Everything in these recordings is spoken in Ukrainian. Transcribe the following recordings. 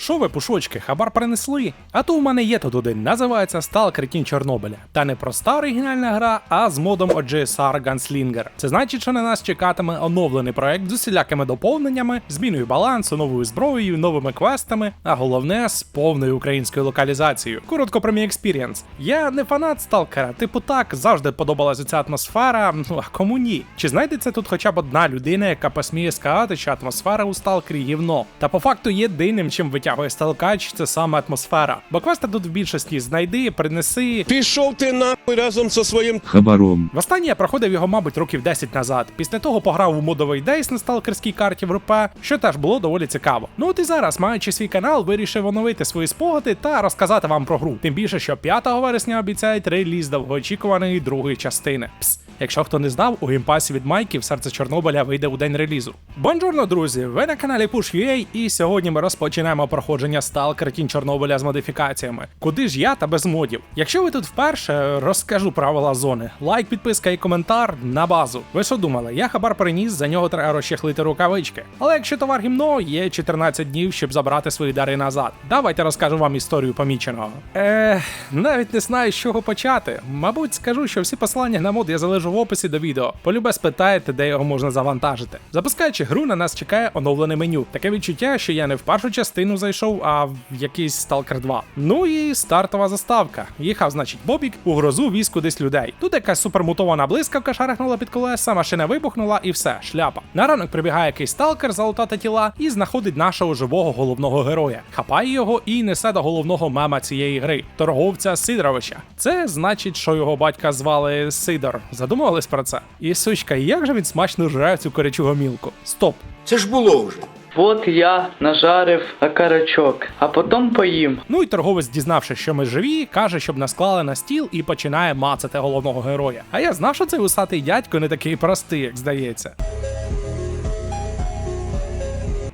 Що ви, пушочки, хабар принесли? А то у мене є тут один, називається Stalker Тінь Чорнобиля. Та не проста оригінальна гра, а з модом OGSR Gunslinger. Це значить, що на нас чекатиме оновлений проект з усілякими доповненнями, зміною балансу, новою зброєю, новими квестами, а головне з повною українською локалізацією. Коротко про мій експірієнс. Я не фанат Сталкера, типу так, завжди подобалася ця атмосфера. Ну а кому ні? Чи знайдеться тут хоча б одна людина, яка посміє сказати, що атмосфера у Сталкері гівно? Та по факту єдиним, чим витягує Сталкач, це саме атмосфера. Бо квести тут в більшості знайди, принеси. Пішов ти нахуй разом зі своїм хабаром. Востаннє я проходив його, мабуть, років 10 назад. Після того пограв у модовий дейс на сталкерській карті в РП, що теж було доволі цікаво. Ну от і зараз, маючи свій канал, вирішив оновити свої спогади та розказати вам про гру. Тим більше, що 5 вересня обіцяють реліз довгоочікуваної другої частини. Пс. Якщо хто не знав, у геймпасі від Майків серце Чорнобиля вийде у день релізу. Бонжурно, друзі! Ви на каналі Push.ua і сьогодні ми розпочинаємо проходження Stalker Тінь Чорнобиля з модифікаціями. Куди ж я та без модів? Якщо ви тут вперше, розкажу правила зони. Лайк, підписка і коментар на базу. Ви що думали? Я хабар приніс, за нього треба розчехлити рукавички. Але якщо товар гімно, є 14 днів, щоб забрати свої дари назад. Давайте розкажу вам історію поміченого. Е, навіть не знаю, з чого почати. Мабуть, скажу, що всі посилання на мод я залежу в описі до відео. Полюбе спитаєте, де його можна завантажити. Запускаючи гру, на нас чекає оновлене меню. Таке відчуття, що я не в першу частину зайшов, а в якийсь Stalker 2. Ну і стартова заставка. Їхав, значить, Бобік у грозу віз кудись людей. Тут якась супермутована блискавка шарахнула під колеса, машина вибухнула і все, шляпа. На ранок прибігає якийсь сталкер залутати тіла і знаходить нашого живого головного героя. Хапає його і несе до головного мема цієї гри торговця Сидоровича. Це значить, що його батька звали Сидор. Задумувались про це? І сучка, як же він смачно жре цю корячу гомілку? Стоп. Це ж було вже. От я нажарив окарачок, а потім поїм. Ну і торговець, дізнавшись, що ми живі, каже, щоб нас клали на стіл і починає мацати головного героя. А я знав, що цей усатий дядько не такий простий, як здається.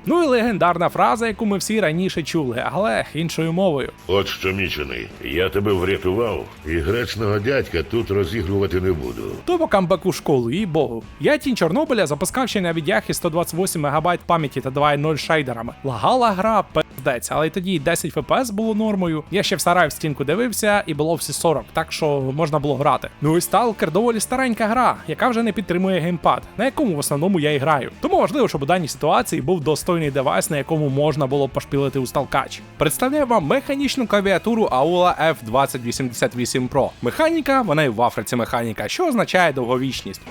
Ну і легендарна фраза, яку ми всі раніше чули, але іншою мовою. От що мічений, я тебе врятував, і гречного дядька тут розігрувати не буду. То по камбеку школу, їй богу. Я тінь Чорнобиля запускав ще на відяхі 128 МБ пам'яті та 2.0 шейдерами. Лагала гра, пиздець, але й тоді й 10 ФПС було нормою. Я ще в сарай в стінку дивився, і було всі 40, так що можна було грати. Ну і Stalker доволі старенька гра, яка вже не підтримує геймпад, на якому в основному я і граю. Тому важливо, щоб у даній ситуації був достойний девайс, на якому можна було пошпілити у сталкач. Представляю вам механічну клавіатуру AULA F2088 Pro. Механіка, вона і в Африці механіка, що означає довговічність.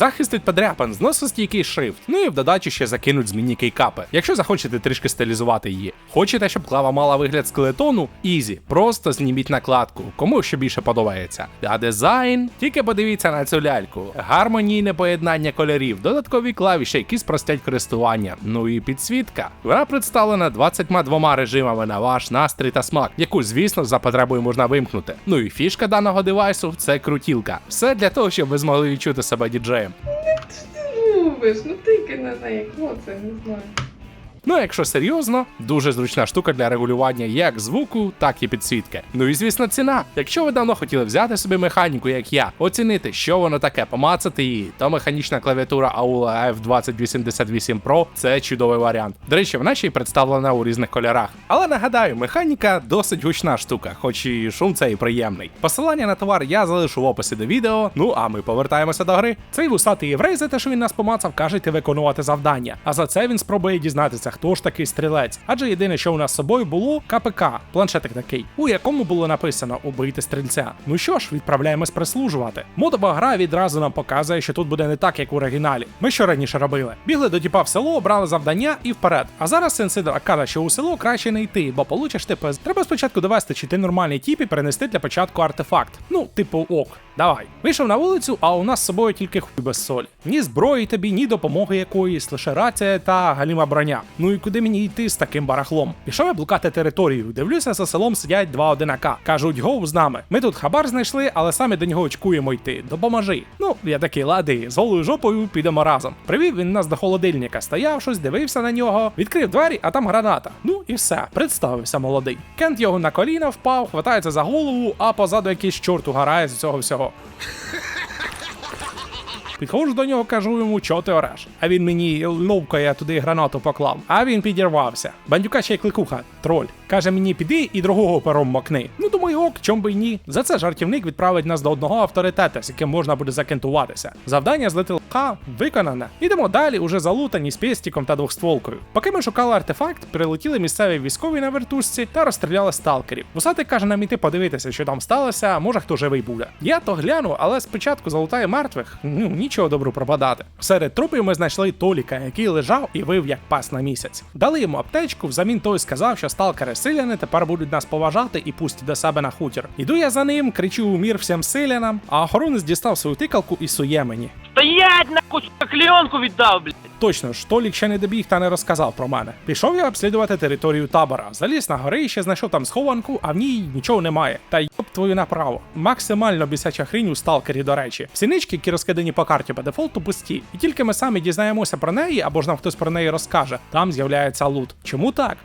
Захист від подряпин, зносостійкий шрифт. Ну і в додачу ще закинуть змінні кейкапи, якщо захочете трішки стилізувати її. Хочете, щоб клава мала вигляд скелетону? Ізі, просто зніміть накладку, кому що більше подобається. А дизайн, тільки подивіться на цю ляльку. Гармонійне поєднання кольорів, додаткові клавіші, які спростять користування. Ну і підсвітка. Вона представлена 22 режимами на ваш настрій та смак, яку, звісно, за потребою можна вимкнути. Ну і фішка даного девайсу це крутілка. Все для того, щоб ви змогли відчути себе діджеєм. Любиш, ну тільки на неї, хто це, не знаю. Ну, а якщо серйозно, дуже зручна штука для регулювання як звуку, так і підсвітки. Ну і звісно, ціна. Якщо ви давно хотіли взяти собі механіку, як я, оцінити, що воно таке, помацати її, то механічна клавіатура AULA F2088 Pro це чудовий варіант. До речі, вона ще й представлена у різних кольорах. Але нагадаю, механіка досить гучна штука, хоч і шум цей приємний. Посилання на товар я залишу в описі до відео. Ну а ми повертаємося до гри. Цей вусатий єврей за те, що він нас помацав, каже йти виконувати завдання. А за це він спробує дізнатися, хто ж такий стрілець. Адже єдине, що у нас з собою було КПК, планшетик такий, у якому було написано убити стрільця. Ну що ж, відправляємось прислужувати. Модова гра відразу нам показує, що тут буде не так, як у оригіналі. Ми що раніше робили? Бігли до діпа в село, брали завдання і вперед. А зараз сенсидер каже, що у село краще не йти, бо получиш ти пиз. Треба спочатку довести, чи ти нормальний тіп і перенести для початку артефакт. Ну, типу, ок. Давай. Вийшов на вулицю, а у нас з собою тільки хуй без солі. Ні зброї тобі, ні допомоги якоїсь, лише рація та галіма броня. Ну і куди мені йти з таким барахлом? Пішов я блукати територію. Дивлюся, за селом сидять два одинака. Кажуть, гоу з нами. Ми тут хабар знайшли, але самі до нього очкуємо йти. Допоможи. Ну, я такий лади, з голою жопою підемо разом. Привів він нас до холодильника, стояв щось, дивився на нього, відкрив двері, а там граната. Ну і все, представився молодий. Кент його на коліна впав, хватається за голову, а позаду якийсь чорт угорає з цього всього. out. Підходжу до нього, кажу йому, чого ти ореш. А він мені ловко я туди гранату поклав. А він підірвався. Бандюка ще й кликуха, троль. Каже мені, піди і другого пером макни. Ну думаю, ок, чом би й ні. За це жартівник відправить нас до одного авторитета, з яким можна буде закентуватися. Завдання злити лоха виконане. Ідемо далі, уже залутані з пестіком та двохстволкою. Поки ми шукали артефакт, прилетіли місцеві військові на вертушці та розстріляли сталкерів. Вусатик каже нам іти подивитися, що там сталося, може хто живий буде. Я то гляну, але спочатку залутаю мертвих. Ну нічого добру пропадати. Серед трупів ми знайшли Толіка, який лежав і вив як пас на місяць. Дали йому аптечку, взамін той сказав, що сталкери селяни тепер будуть нас поважати і пустять до себе на хутір. Іду я за ним, кричу у мір всім селянам, а охоронець дістав свою тикалку і сує мені. Стоять, нахуй, клеенку віддав, блядь. Точно ж, Толік ще не добіг та не розказав про мене. Пішов я обслідувати територію табора. Заліз на гори і ще знайшов там схованку, а в ній нічого немає. Та йоп твою направо. Максимально бісяча хрінь у сталкері, до речі. Сінички, які розкидані по карті по дефолту, пусті. І тільки ми самі дізнаємося про неї, або ж нам хтось про неї розкаже. Там з'являється лут. Чому так?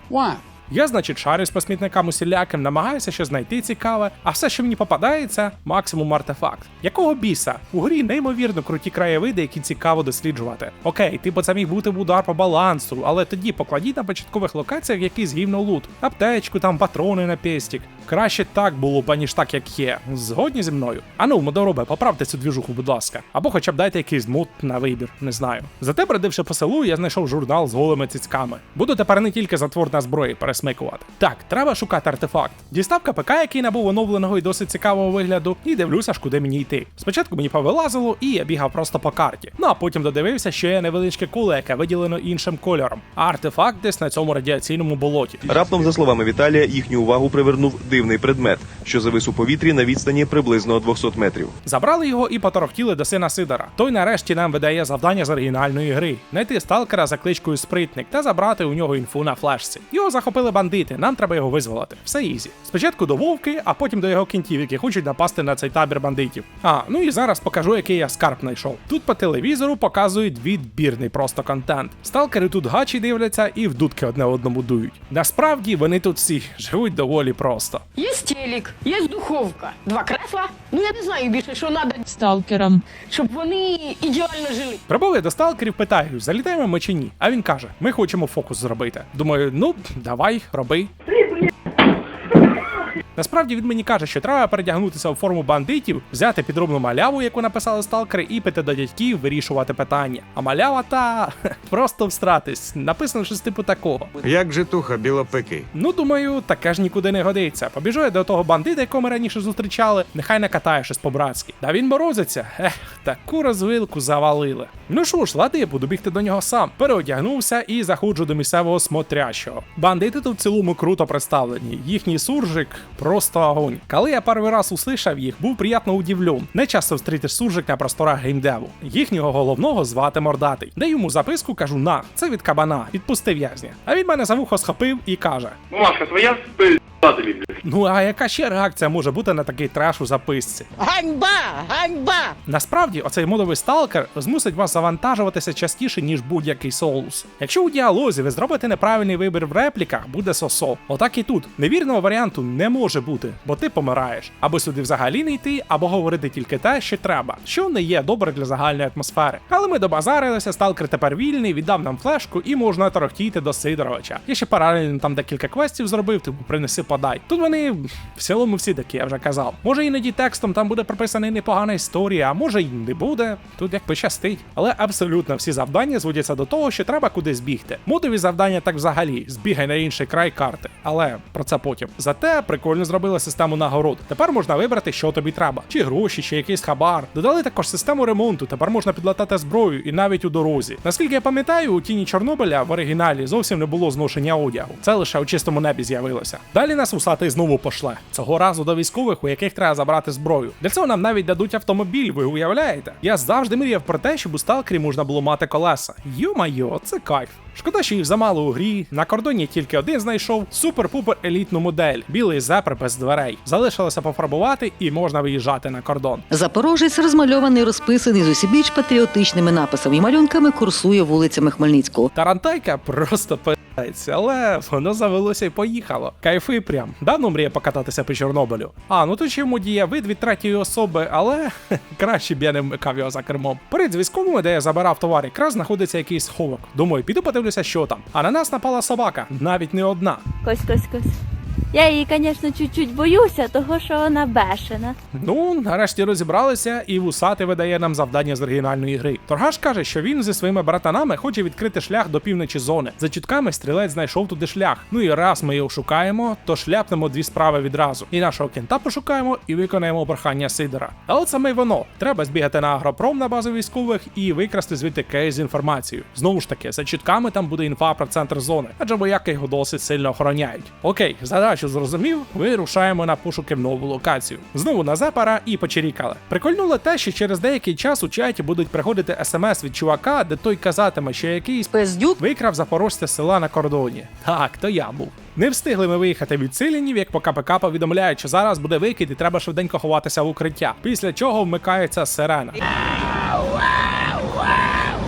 Я, значить, шарюсь по смітникам усіляким, намагаюся щось знайти цікаве, а все, що мені попадається, максимум артефакт. Якого біса? У грі неймовірно круті краєвиди, які цікаво досліджувати. Окей, типу це міг бути удар по балансу, але тоді покладіть на початкових локаціях якийсь гівно лут, аптечку, там патрони на пестік. Краще так було б, аніж так, як є. Згодні зі мною. Ану, модоробе, поправте цю двіжуху, будь ласка. Або хоча б дайте якийсь мод на вибір, не знаю. Зате, бродивши по селу, я знайшов журнал з голими цицьками. Буду тепер не тільки затвор на зброї пересмикувати. Так, треба шукати артефакт. Дістав КПК, який набув оновленого і досить цікавого вигляду, і дивлюся, ж куди мені йти. Спочатку мені повилазило, і я бігав просто по карті. Ну а потім додивився, що є невеличке коле, яке виділено іншим кольором. А артефакт десь на цьому радіаційному болоті. Раптом, за словами Віталія, їхню увагу привернув дивний предмет, що завис у повітрі на відстані приблизно 200 метрів. Забрали його і поторохтіли до сина Сидора. Той нарешті нам видає завдання з оригінальної гри: знайти сталкера за кличкою Спритник та забрати у нього інфу на флешці. Його захопили бандити, нам треба його визволити. Все ізі. Спочатку до вовки, а потім до його кінтів, які хочуть напасти на цей табір бандитів. А, ну і зараз покажу, який я скарб знайшов. Тут по телевізору показують відбірний просто контент. Сталкери тут гачі дивляться і в дудки одне одному дують. Насправді вони тут всі живуть доволі просто. Есть телек, есть духовка, два кресла. Ну я не знаю більше, що треба, сталкерам. щоб вони ідеально жили. Прибув я до сталкерів, питаю, залітаємо ми чи ні. А він каже: ми хочемо фокус зробити. Думаю, ну давай, роби. Насправді він мені каже, що треба передягнутися у форму бандитів, взяти підробну маляву, яку написали сталкери, і піти до дядьків вирішувати питання. А малява та просто встратись. Написано щось типу такого. Як житуха білопикий. Ну, думаю, таке ж нікуди не годиться. Побіжу я до того бандита, якого ми раніше зустрічали, нехай накатає щось по-братськи. Да він морозиться. Ех, таку розвилку завалили. Ну що ж, лади, буду бігти до нього сам. Переодягнувся і заходжу до місцевого смотрящого. Бандити тут в цілому круто представлені. Їхній суржик просто огонь. Коли я перший раз услышав їх, був приємно удивлен. Не часто встрітиш суржик на просторах геймдеву. Їхнього головного звати Мордатий. Де йому записку, кажу на, це від кабана, відпусти в'язня. А він мене за вухо схопив і каже: Маска, твоя блядь. Ну а яка ще реакція може бути на такий треш у записці? Ганьба! Ганьба! Насправді, оцей модовий сталкер змусить вас завантажуватися частіше, ніж будь-який соус. Якщо у діалозі ви зробите неправильний вибір в репліках, буде сосо. Отак і тут. Невірного варіанту не може бути, бо ти помираєш. Або сюди взагалі не йти, або говорити тільки те, що треба, що не є добре для загальної атмосфери. Але ми добазарилися, сталкер тепер вільний, віддав нам флешку і можна торохтіти до Сидоровича. Я ще паралельно там декілька квестів зробив, типу принеси подай. Тут вони в цілому всі такі, я вже казав. Може іноді текстом там буде прописана непогана історія, а може й не буде. Тут як пощастить. Але абсолютно всі завдання зводяться до того, що треба кудись бігти. Модові завдання так взагалі збігай на інший край карти. Але про це потім. Зате прикольно зробили систему нагород. Тепер можна вибрати, що тобі треба: чи гроші, чи якийсь хабар. Додали також систему ремонту. Тепер можна підлатати зброю і навіть у дорозі. Наскільки я пам'ятаю, у тіні Чорнобиля в оригіналі зовсім не було зношення одягу. Це лише у чистому небі з'явилося. Далі нас усатий знову пошле. Цього разу до військових, у яких треба забрати зброю. Для цього нам навіть дадуть автомобіль, ви уявляєте? Я завжди мріяв про те, щоб у сталкері можна було мати колеса. Йо-майо, це кайф. Шкода, що їх замало у грі. На кордоні тільки один знайшов супер-пупер елітну модель, білий зепр без дверей. Залишилося пофарбувати і можна виїжджати на кордон. Запорожець розмальований, розписаний з усібіч патріотичними написами і малюнками курсує вулицями Хмельницького. Тарантайка просто Але воно завелося і поїхало. Кайфи прям. Давно мріє покататися по Чорнобилю. А, ну то чому діє вид від третьої особи, але краще б я не вмикав його за кермом. Перед з де я забирав товар, якраз знаходиться якийсь сховок. Думаю, піду подивлюся, що там. А на нас напала собака, навіть не одна. Кось, кось, кось. Я її, звісно, чуть-чуть боюся, того що вона бешена. Ну, нарешті розібралися, і вусати видає нам завдання з оригінальної гри. Торгаш каже, що він зі своїми братанами хоче відкрити шлях до півночі зони. За чутками стрілець знайшов туди шлях. Ну і раз ми його шукаємо, то шляпнемо дві справи відразу. І нашого кента пошукаємо і виконаємо прохання Сидора. Але саме й воно. Треба збігати на агропром на базу військових і викрасти звідти кейс з інформацією. Знову ж таки, за чутками там буде інфа про центр зони, адже вояки його досить сильно охороняють. Окей, задачу зрозумів, вирушаємо на пошуки в нову локацію. Знову на запара і почерікали. Прикольнуло те, що через деякий час у чаті будуть приходити смс від чувака, де той казатиме, що якийсь Пиздюк. викрав запорожця села на кордоні. Так, то я був. Не встигли ми виїхати від селянів, як по КПК повідомляють, що зараз буде викид і треба швиденько ховатися в укриття. Після чого вмикається сирена.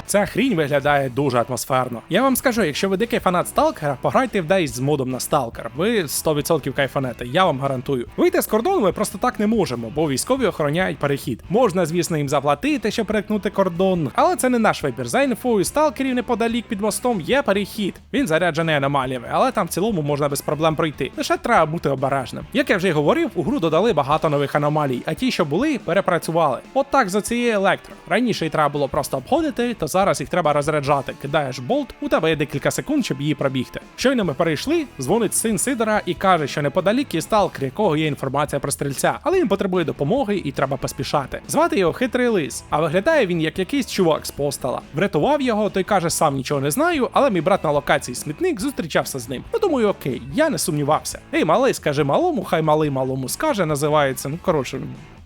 Ця хрінь виглядає дуже атмосферно. Я вам скажу, якщо ви дикий фанат сталкера, пограйте в Days з модом на сталкер. Ви 100% кайфанете, я вам гарантую. Вийти з кордону ми просто так не можемо, бо військові охороняють перехід. Можна, звісно, їм заплатити, щоб перетнути кордон, але це не наш вибір. За інфою сталкерів неподалік під мостом є перехід. Він заряджений аномаліями, але там в цілому можна без проблем пройти. Лише треба бути обережним. Як я вже й говорив, у гру додали багато нових аномалій, а ті, що були, перепрацювали. От так за цією електро. Раніше її треба було просто обходити, то зараз їх треба розряджати. Кидаєш болт, у тебе є декілька секунд, щоб її пробігти. Щойно ми перейшли, дзвонить син Сидора і каже, що неподалік є сталкер, якого є інформація про стрільця, але він потребує допомоги і треба поспішати. Звати його хитрий лис, а виглядає він як якийсь чувак з постала. Врятував його, той каже, сам нічого не знаю, але мій брат на локації смітник зустрічався з ним. Ну думаю, окей, я не сумнівався. Ей, малий, скажи малому, хай малий малому скаже, називається. Ну коротше,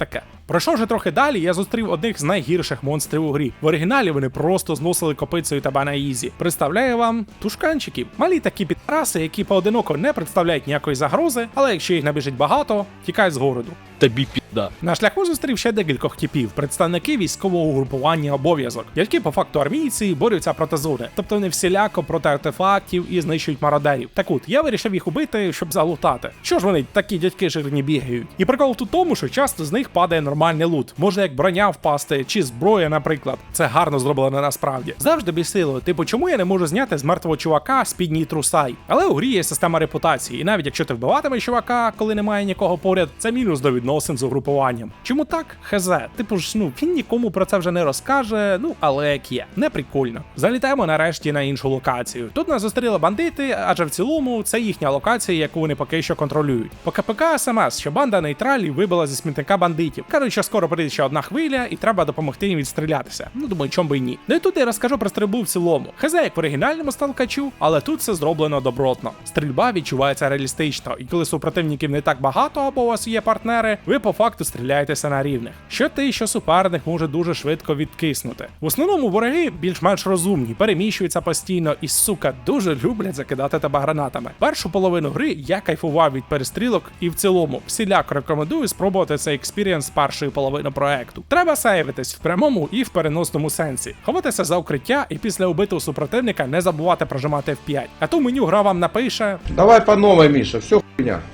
таке. Пройшов вже трохи далі, я зустрів одних з найгірших монстрів у грі. В оригіналі вони просто зносили копицею тебе на ізі. Представляю вам тушканчиків. Малі такі підраси, які поодиноко не представляють ніякої загрози, але якщо їх набіжить багато, тікай з городу. Тобі підда. На шляху зустрів ще декількох типів, представники військового угрупування обов'язок, які по факту армійці борються проти зони, тобто вони всіляко проти артефактів і знищують мародерів. Так от я вирішив їх убити, щоб залутати. Що ж вони такі дядьки жирні бігають? І прикол тут тому, що часто з них падає нормальний лут. Може як броня впасти, чи зброя, наприклад. Це гарно зроблено насправді. Завжди бісило. Типу, чому я не можу зняти з мертвого чувака спідній трусай? Але у грі є система репутації, і навіть якщо ти вбиватимеш чувака, коли немає нікого поряд, це мінус до відносин з угрупуванням. Чому так? Хз. Типу ж, ну він нікому про це вже не розкаже. Ну але як є, не прикольно. Залітаємо нарешті на іншу локацію. Тут нас зустріли бандити, адже в цілому це їхня локація, яку вони поки що контролюють. По КПК СМС, що банда нейтралі вибила зі смітника бандитів. Кажуть, що скоро прийде ще одна хвиля, і треба допомогти їм відстрілятися. Ну думаю, чом би й ні. Ну і тут я розкажу про стрільбу в цілому. Хз як в оригінальному сталкачу, але тут все зроблено добротно. Стрільба відчувається реалістично, і коли супротивників не так багато або у вас є партнери, ви по факту стріляєтеся на рівних. Що ти, що суперник може дуже швидко відкиснути. В основному вороги більш-менш розумні, переміщуються постійно і сука дуже люблять закидати тебе гранатами. Першу половину гри я кайфував від перестрілок і в цілому всіляко рекомендую спробувати цей експірієнс першої половини проекту. Треба сейвитись в прямому і в переносному сенсі, ховатися за укриття і після убитого супротивника не забувати прожимати F5. А то меню гра вам напише. Давай по новой, Миша, все.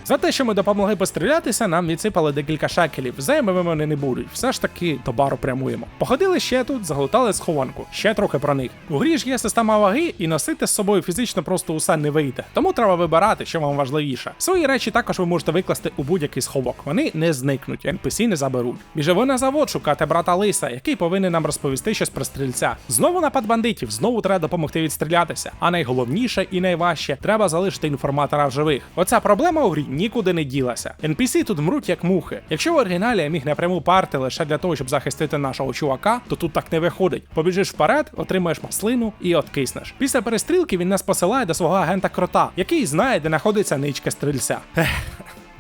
За те, що ми допомогли пострілятися, нам відсипали декілька шекелів. Займи вони не будуть. Все ж таки до бару прямуємо. Походили ще тут, заглотали схованку. Ще трохи про них. У грі ж є система ваги, і носити з собою фізично просто усе не вийде. Тому треба вибирати, що вам важливіше. Свої речі також ви можете викласти у будь-який сховок. Вони не зникнуть, NPC не заберуть. Біжимо на завод шукати брата Лиса, який повинен нам розповісти щось про стрільця. Знову напад бандитів, знову треба допомогти відстрілятися. А найголовніше і найважче треба залишити інформатора в живих. Оця проблема у грі нікуди не ділася. NPC тут мруть як мухи. Якщо в оригіналі я міг напряму парти лише для того, щоб захистити нашого чувака, то тут так не виходить. Побіжиш вперед, отримаєш маслину і откиснеш. Після перестрілки він нас посилає до свого агента крота, який знає, де знаходиться ничка стрільця. Ех.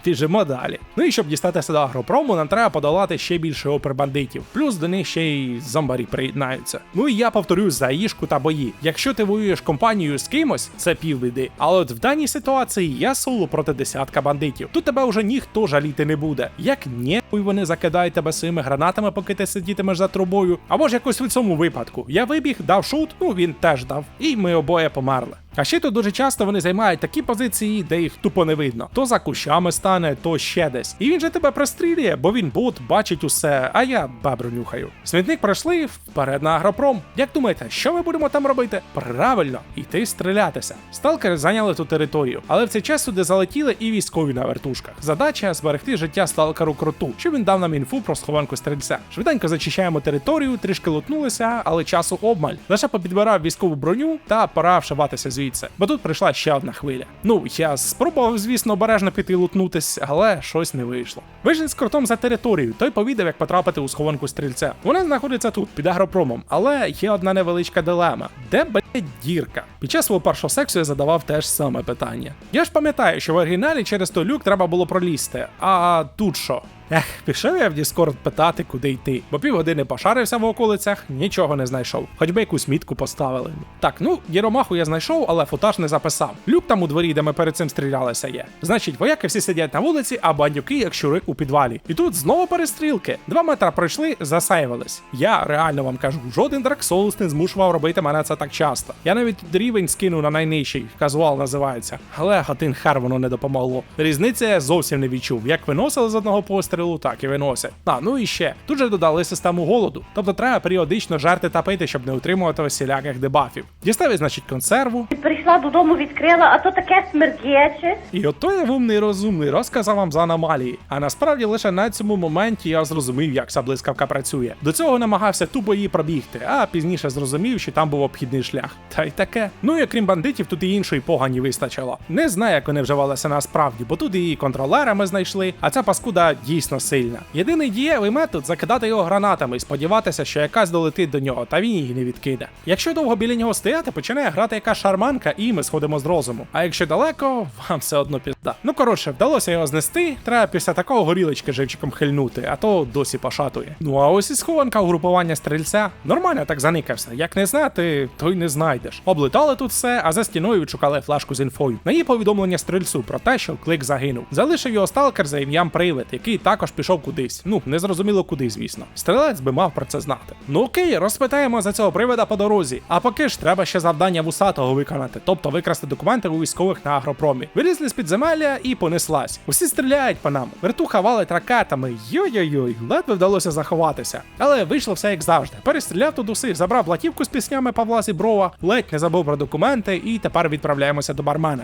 Біжимо далі. Ну і щоб дістатися до агропрому, нам треба подолати ще більше опер бандитів. Плюс до них ще й зомбарі приєднаються. Ну і я повторюю за їжку та бої. Якщо ти воюєш компанією з кимось, це півбіди. Але от в даній ситуації я соло проти десятка бандитів. Тут тебе вже ніхто жаліти не буде. Як ніхуй вони закидають тебе своїми гранатами, поки ти сидітимеш за трубою. Або ж якось в цьому випадку. Я вибіг, дав шут, ну він теж дав. І ми обоє померли. А ще тут дуже часто вони займають такі позиції, де їх тупо не видно. То за кущами стане, то ще десь. І він же тебе прострілює, бо він бот, бачить усе, а я бебру нюхаю. Смітник пройшли вперед на агропром. Як думаєте, що ми будемо там робити? Правильно, йти стрілятися. Сталкери зайняли ту територію, але в цей час сюди залетіли і військові на вертушках. Задача зберегти життя сталкеру кроту, щоб він дав нам інфу про схованку стрільця. Швиденько зачищаємо територію, трішки лутнулися, але часу обмаль. Лише попідбирав військову броню та пора вшиватися звідси. Бо тут прийшла ще одна хвиля. Ну, я спробував, звісно, обережно піти лутнутись, але щось не вийшло. Вийшли з кротом за територію, той повідав, як потрапити у схованку стрільця. Вона знаходиться тут, під агропромом, але є одна невеличка дилема. Де блядь, дірка? Під час свого першого сексу я задавав теж саме питання. Я ж пам'ятаю, що в оригіналі через той люк треба було пролізти. А тут що? Ех, пішов я в Діскорд питати, куди йти, бо півгодини пошарився в околицях, нічого не знайшов. Хоч би якусь мітку поставили. Так, ну, Єромаху я знайшов, але футаж не записав. Люк там у дворі, де ми перед цим стрілялися, є. Значить, вояки всі сидять на вулиці, а бандюки, як щури у підвалі. І тут знову перестрілки. Два метри пройшли, засейвились. Я реально вам кажу, жоден Souls не змушував робити мене це так часто. Я навіть рівень скинув на найнижчий, казуал називається. Але один хер воно не допомогло. Різниці я зовсім не відчув. Як виносили з одного пострілу, так і виносять. А, ну і ще. Тут же додали систему голоду. Тобто треба періодично жерти та пити, щоб не утримувати усіляких дебафів. Дістав, значить, консерву. Прийшла додому, відкрила, а то таке смердяче. І ото я вумний розумний розказав вам за аномалії. А насправді лише на цьому моменті я зрозумів, як ця блискавка працює. До цього намагався тупо її пробігти, а пізніше зрозумів, що там був обхідний шлях. Та й таке. Ну і окрім бандитів, тут і іншої погані вистачило. Не знаю, як вони вживалися насправді, бо тут і контролера ми знайшли, а ця паскуда дійсно сильна. Єдиний дієвий метод закидати його гранатами і сподіватися, що якась долетить до нього, та він її не відкиде. Якщо довго біля нього стояти, починає грати якась шарманка, і ми сходимо з розуму. А якщо далеко, вам все одно пізда. Ну коротше, вдалося його знести. Треба після такого горілочки живчиком хильнути, а то досі пошатує. Ну а ось і схованка угрупування стрільця. Нормально так заникався. Як не знати, то й не знайдеш. Облетали тут все, а за стіною відшукали флешку з інфою. На її повідомлення стрільцю про те, що клик загинув. Залишив його сталкер за ім'ям Привид, який також пішов кудись. Ну, не зрозуміло куди, звісно. Стрілець би мав про це знати. Ну окей, розпитаємо за цього привида по дорозі. А поки ж треба ще завдання вусатого виконати, тобто викрасти документи у військових на агропромі. Вилізли з підземелля і понеслась. Усі стріляють по нам. Вертуха валить ракетами. Йой-йой-йой, ледве вдалося заховатися. Але вийшло все як завжди. Перестріляв тут усіх, забрав латівку з піснями Павла Зіброва, ледь не забув про документи, і тепер відправляємося до бармена.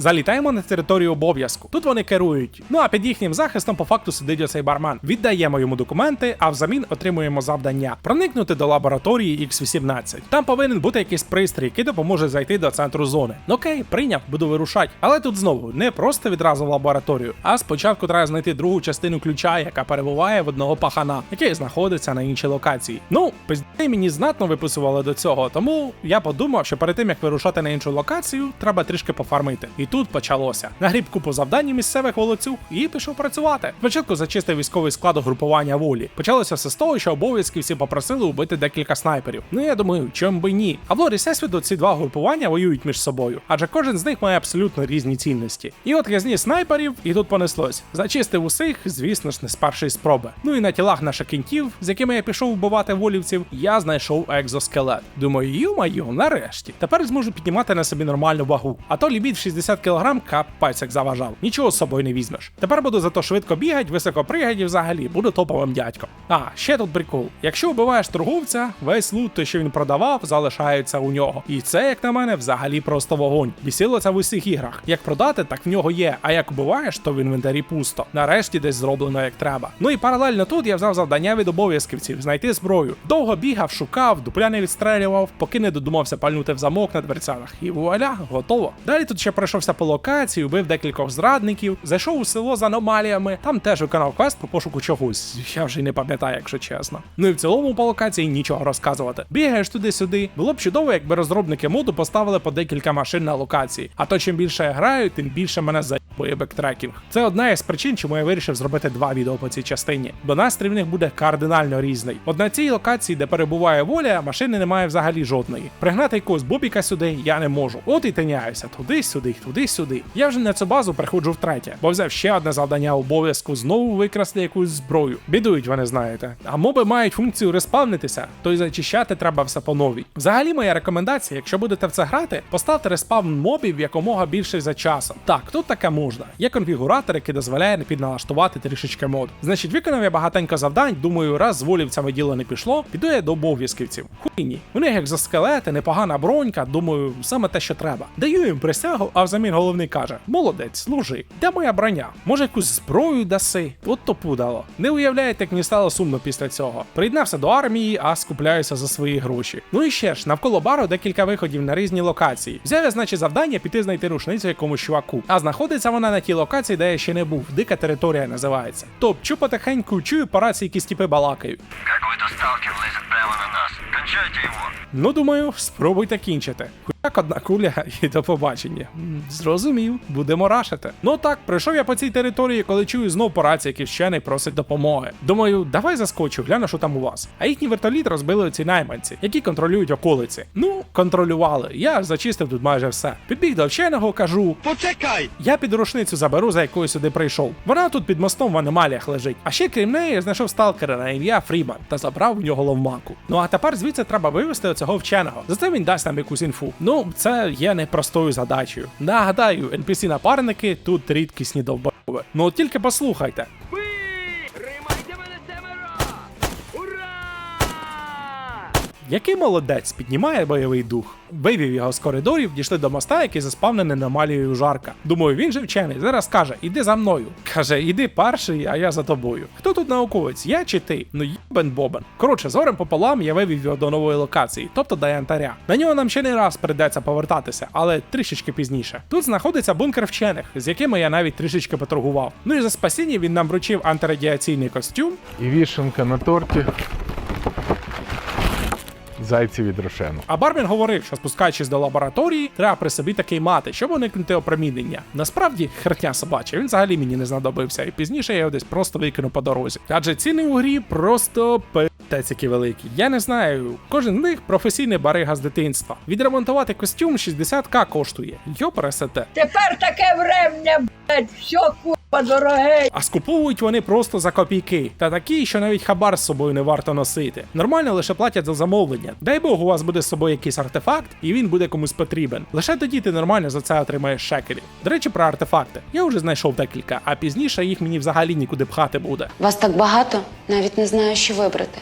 Залітаємо на територію обов'язку. Тут вони керують. Ну а під їхнім захистом по факту сидить оцей бармен. Віддаємо йому документи, а взамін отримуємо завдання проникнути до лабораторії X18. Там повинен бути якийсь пристрій, який допоможе зайти до центру зони. Ну окей, прийняв, буду вирушати. Але тут знову не просто відразу в лабораторію, а спочатку треба знайти другу частину ключа, яка перебуває в одного пахана, який знаходиться на іншій локації. Ну, пизди мені знатно виписували до цього, тому я подумав, що перед тим як вирушати на іншу локацію, треба трішки пофармити. І тут почалося. Нагріб купу завдань місцевих волоцюг і пішов працювати. Спочатку зачистив військовий склад угрупування волі. Почалося все з того, що обов'язки всі попросили убити декілька снайперів. Ну я думаю, чому би ні. А в лорі Всесвіту ці два групування воюють між собою, адже кожен з них має абсолютно різні цінності. І от я зніс снайперів, і тут понеслось. Зачистив усіх, звісно ж, не з першої спроби. Ну і на тілах наших кінтів, з якими я пішов вбивати волівців, я знайшов екзоскелет. Думаю, ю-маю, нарешті. Тепер зможу піднімати на собі нормальну вагу. А то ліміт в 60 кг капець заважав. Нічого з собою не візьмеш. Тепер буду зато швидко бігати, високо пригати і взагалі буду топовим дядьком. А, ще тут прикол. Якщо вбиваєш торговця, весь лут, що він продавав, залишається у нього. І це, як на мене, взагалі просто вогонь. Бісило в усіх іграх. Як продати, так в нього є. А як убиваєш, то в інвентарі пусто. Нарешті десь зроблено як треба. Ну і паралельно тут я взяв завдання від обов'язківців знайти зброю. Довго бігав, шукав, дупля не відстрелював, поки не додумався пальнути в замок на дверцятах. І вуаля, готово. Далі тут ще пройшовся по локації, убив декількох зрадників, зайшов у село з аномаліями. Там теж виконав квест по пошуку чогось. Я вже й не пам'ятаю, якщо чесно. Ну і в цілому по локації нічого розказувати. Бігаєш туди-сюди. Було б чудово, якби розробники моду поставили по декілька машин на локації. А то чим більше я граю, тим більше мене заїбує бо бектрекінг. Це одна із причин, чому я вирішив зробити два відео по цій частині, бо настрій в них буде кардинально різний. От на цій локації, де перебуває воля, машини немає взагалі жодної. Пригнати якогось бобіка сюди я не можу. От і тиняюся туди-сюди, туди-сюди. Я вже на цю базу приходжу втретє, бо взяв ще одне завдання обов'язку знову викрасти якусь зброю. Бідують вони, знаєте. А моби мають функцію респавнитися, то й зачищати треба все по новій. Взагалі, моя рекомендація, якщо будете в це грати, поставте респавн мобів якомога більше за часом. Так, тут таке можна. Є конфігуратор, який дозволяє підналаштувати трішечки мод. Значить, виконав я багатенько завдань. Думаю, раз з волівцями діло не пішло, піду я до обов'язківців. Хуйні. У них як за скелети, непогана бронька. Думаю, саме те, що треба. Даю їм присягу, а взамін головний каже: Молодець, служи. Де моя броня? Може, якусь зброю даси? От то пудало. Не уявляєте, як мені стало сумно після цього. Приєднався до армії, а скупляюся за свої гроші. Ну і ще ж, навколо бару декілька виходів на різні локації. Взяв я, значить, завдання піти знайти рушницю якомусь чуваку. А знаходиться вона на тій локації, де я ще не був. Дика територія називається. Топчу потихеньку, чую по рації якісь тіпи балакають. Какой-то сталкер лезет прямо на нас. Кончайте його. Ну, думаю, спробуйте кінчити. Хуяк одна куля і до побачення. Зрозумів, будемо рашити. Ну так, пройшов я по цій території, коли чую знов по рації, якийсь вчений просить допомоги. Думаю, давай заскочу, гляну, що там у вас. А їхній вертоліт розбили оці найманці, які контролюють околиці. Ну, контролювали. Я зачистив тут майже все. Підбіг до вченого, кажу: Почекай! я під рушницю заберу, за якою сюди прийшов. Вона тут під мостом в аномаліях лежить. А ще крім неї я знайшов сталкера на ім'я Фріман та забрав в нього ловмаку. Ну а тепер звідси треба вивести оцього вченого. Зате він дасть нам якусь інфу. Ну, це є непростою задачею. Нагадаю, NPC напарники тут рідкісні довбови. Ну тільки послухайте. Який молодець піднімає бойовий дух. Вивів його з коридорів, дійшли до моста, який заспавнений аномалією жарка. Думаю, він же вчений. Зараз каже: іди за мною. Каже, іди перший, а я за тобою. Хто тут науковець? Я чи ти? Ну їбен бобен. Коротше, зорем пополам я вивів його до нової локації, тобто до янтаря. На нього нам ще не раз придеться повертатися, але трішечки пізніше. Тут знаходиться бункер вчених, з якими я навіть трішечки поторгував. Ну і за спасіння він нам вручив антирадіаційний костюм, І вішенка на торті. Зайці від Рошену. А Барбін говорив, що спускаючись до лабораторії, треба при собі такий мати, щоб уникнути опромінення. Насправді, хертня собача, він взагалі мені не знадобився, і пізніше я його десь просто викину по дорозі. Адже ціни у грі просто пи***ець які великі. Я не знаю, кожен з них професійний барига з дитинства. Відремонтувати костюм 60к коштує. Йо пересете. Тепер таке врем'я, блядь, все курва дороге. А скуповують вони просто за копійки, та такі, що навіть хабар з собою не варто носити. Нормально лише платять за замовлення. Дай Бог, у вас буде з собою якийсь артефакт, і він буде комусь потрібен. Лише тоді ти нормально за це отримаєш шекелі. До речі, про артефакти. Я вже знайшов декілька, а пізніше їх мені взагалі нікуди пхати буде. Вас так багато, навіть не знаю, що вибрати.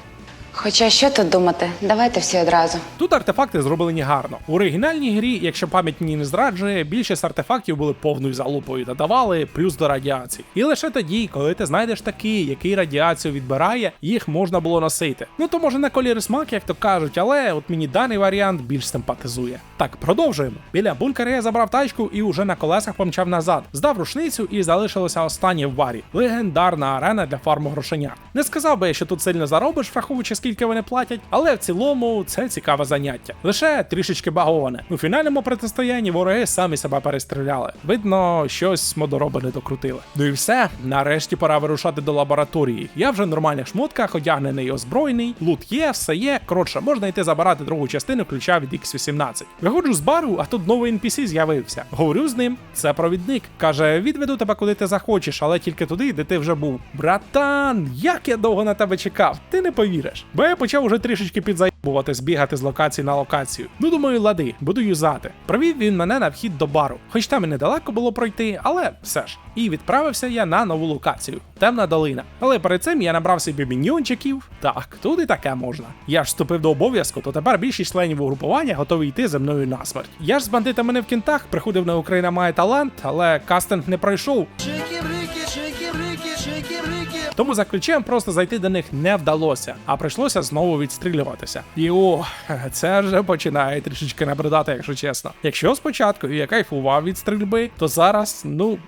Хоча що тут думати, давайте всі одразу. Тут артефакти зроблені гарно. У оригінальній грі, якщо пам'ять мені не зраджує, більшість артефактів були повною залупою та давали плюс до радіації. І лише тоді, коли ти знайдеш такий, який радіацію відбирає, їх можна було носити. Ну то може на колір смак, як то кажуть, але от мені даний варіант більш симпатизує. Так, продовжуємо. Біля бункера я забрав тачку і уже на колесах помчав назад. Здав рушницю і залишилося останнє в барі. Легендарна арена для фарму грошеня. Не сказав би що тут сильно заробиш, враховуючи скільки вони платять, але в цілому це цікаве заняття. Лише трішечки баговане. У фінальному протистоянні вороги самі себе перестріляли. Видно, щось модороби не докрутили. Ну і все. Нарешті пора вирушати до лабораторії. Я вже в нормальних шмотках, одягнений озброєний, лут є, все є. Коротше, можна йти забирати другу частину ключа від X18. Виходжу з бару, а тут новий NPC з'явився. Говорю з ним, це провідник. Каже: відведу тебе куди ти захочеш, але тільки туди, де ти вже був. Братан, як я довго на тебе чекав, ти не повіриш. Бо я почав уже трішечки підзаєбувати, збігати з локації на локацію. Ну думаю, лади, буду юзати. Провів він мене на вхід до бару. Хоч там і недалеко було пройти, але все ж. І відправився я на нову локацію. Темна долина. Але перед цим я набрав собі міньйончиків. Так, тут і таке можна. Я ж вступив до обов'язку, то тепер більшість членів угрупування готові йти за мною на смерть. Я ж з бандитами не в кінтах, приходив на Україна має талант, але кастинг не пройшов. Тому за ключем просто зайти до них не вдалося, а прийшлося знову відстрілюватися. І о, це вже починає трішечки набридати, якщо чесно. Якщо спочатку я кайфував від стрільби, то зараз, ну.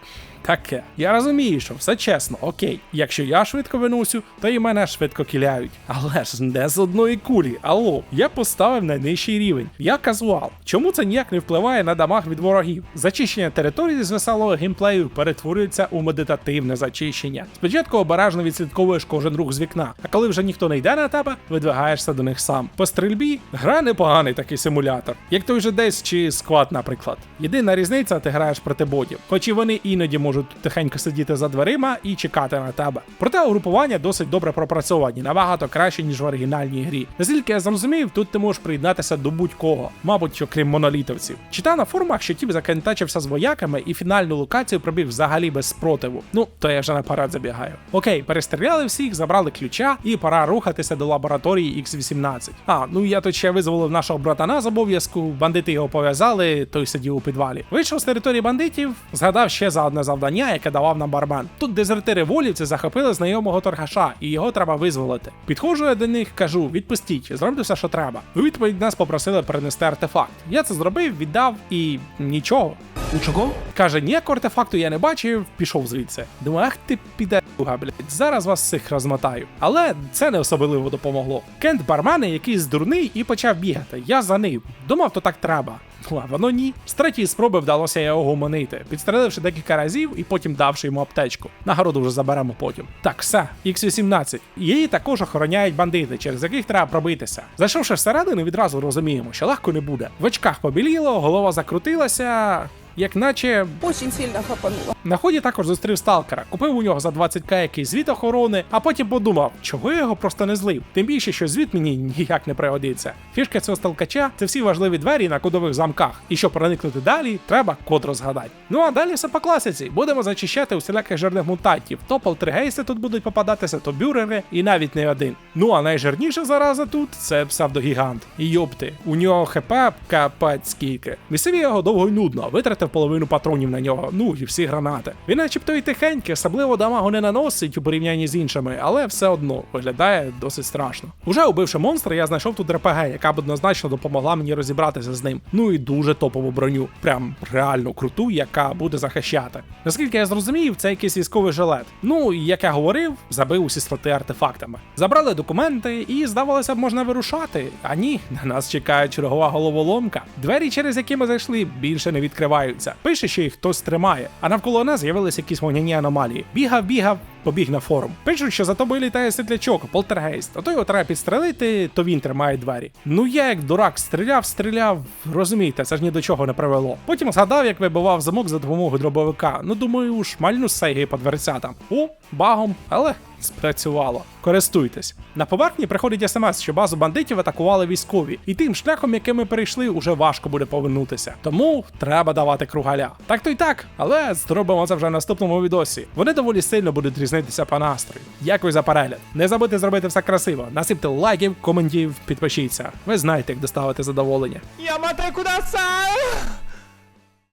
Таке. Я розумію, що все чесно, окей. Якщо я швидко виносю, то і мене швидко кіляють. Але ж не з одної кулі. Алло, я поставив найнижчий рівень. Я казуал. Чому це ніяк не впливає на дамаг від ворогів? Зачищення території з веселого геймплею перетворюється у медитативне зачищення. Спочатку обережно відслідковуєш кожен рух з вікна, а коли вже ніхто не йде на тебе, видвигаєшся до них сам. По стрільбі гра непоганий такий симулятор, як той же десь чи сквад, наприклад. Єдина різниця, ти граєш проти ботів, хоч і вони іноді можуть тихенько сидіти за дверима і чекати на тебе. Проте угрупування досить добре пропрацьовані, набагато краще, ніж в оригінальній грі. Наскільки я зрозумів, тут ти можеш приєднатися до будь-кого, мабуть, окрім монолітовців. Читав на форумах, що тіп закентачився з вояками і фінальну локацію пробіг взагалі без спротиву. Ну, то я вже наперед забігаю. Окей, перестріляли всіх, забрали ключа, і пора рухатися до лабораторії X18. А, ну я тут ще визволив нашого братана з обов'язку, бандити його пов'язали, той сидів у підвалі. Вийшов з території бандитів, згадав ще за одне завдання, яке давав нам бармен. Тут дезертири волівці захопили знайомого торгаша, і його треба визволити. Підходжу я до них, кажу: відпустіть, зробте все, що треба. У відповідь нас попросили перенести артефакт. Я це зробив, віддав і нічого. Нічого? Каже, ніякого артефакту я не бачив, пішов звідси. Думаю, ах ти піде, блядь, зараз вас всіх розмотаю. Але це не особливо допомогло. Кент бармен якийсь дурний і почав бігати. Я за ним. Думав, то так треба. Ну, а воно ні. З третьої спроби вдалося його гомонити, підстреливши декілька разів і потім давши йому аптечку. Нагороду вже заберемо потім. Так, все, X18. Її також охороняють бандити, через яких треба пробитися. Зайшовши всередину, відразу розуміємо, що легко не буде. В очках побіліло, голова закрутилася. Як наче Очень сильно хапануло. на ході також зустрів сталкера, купив у нього за 20к якийсь звіт охорони, а потім подумав, чого я його просто не злив. Тим більше, що звіт мені ніяк не пригодиться. Фішка цього сталкача це всі важливі двері на кодових замках. І щоб проникнути далі, треба код розгадати. Ну а далі все по класиці. Будемо зачищати усіляких жирних мутантів. То полтергейсти тут будуть попадатися, то бюрери, і навіть не один. Ну а найжирніша зараза тут це псевдогігант. Йопти, у нього хп капець скільки. Місцеві його довго й нудно, витратив половину патронів на нього, ну і всі гранати. Він начебто і тихенький, особливо дамагу не наносить у порівнянні з іншими, але все одно виглядає досить страшно. Уже убивши монстра, я знайшов тут РПГ, яка б однозначно допомогла мені розібратися з ним. Ну і дуже топову броню, прям реально круту, яка буде захищати. Наскільки я зрозумів, це якийсь військовий жилет. Ну і як я говорив, забив усі слоти артефактами. Забрали документи і, здавалося б, можна вирушати. А ні, на нас чекає чергова головоломка. Двері, через які ми зайшли, більше не відкриваються. Пише, що їх хтось тримає, а навколо нас з'явилися якісь вогняні аномалії. Бігав, бігав, побіг на форум. Пишуть, що за тобою літає світлячок, полтергейст, а то його треба підстрелити, то він тримає двері. Ну я як дурак стріляв, стріляв, розумієте, це ж ні до чого не привело. Потім згадав, як вибивав замок за допомогою дробовика. Ну думаю, шмальну сейги по дверцятам. О, багом, але спрацювало. Користуйтесь. На поверхні приходить смс, що базу бандитів атакували військові, і тим шляхом, яким ми перейшли, уже важко буде повернутися. Тому треба давати кругаля. Так то й так, але зробимо це вже в наступному відосі. Вони доволі сильно будуть різнитися по настрою. Дякую за перегляд. Не забудьте зробити все красиво. Насипте лайків, коментів, підпишіться. Ви знаєте, як доставити задоволення. Я мате кудаса!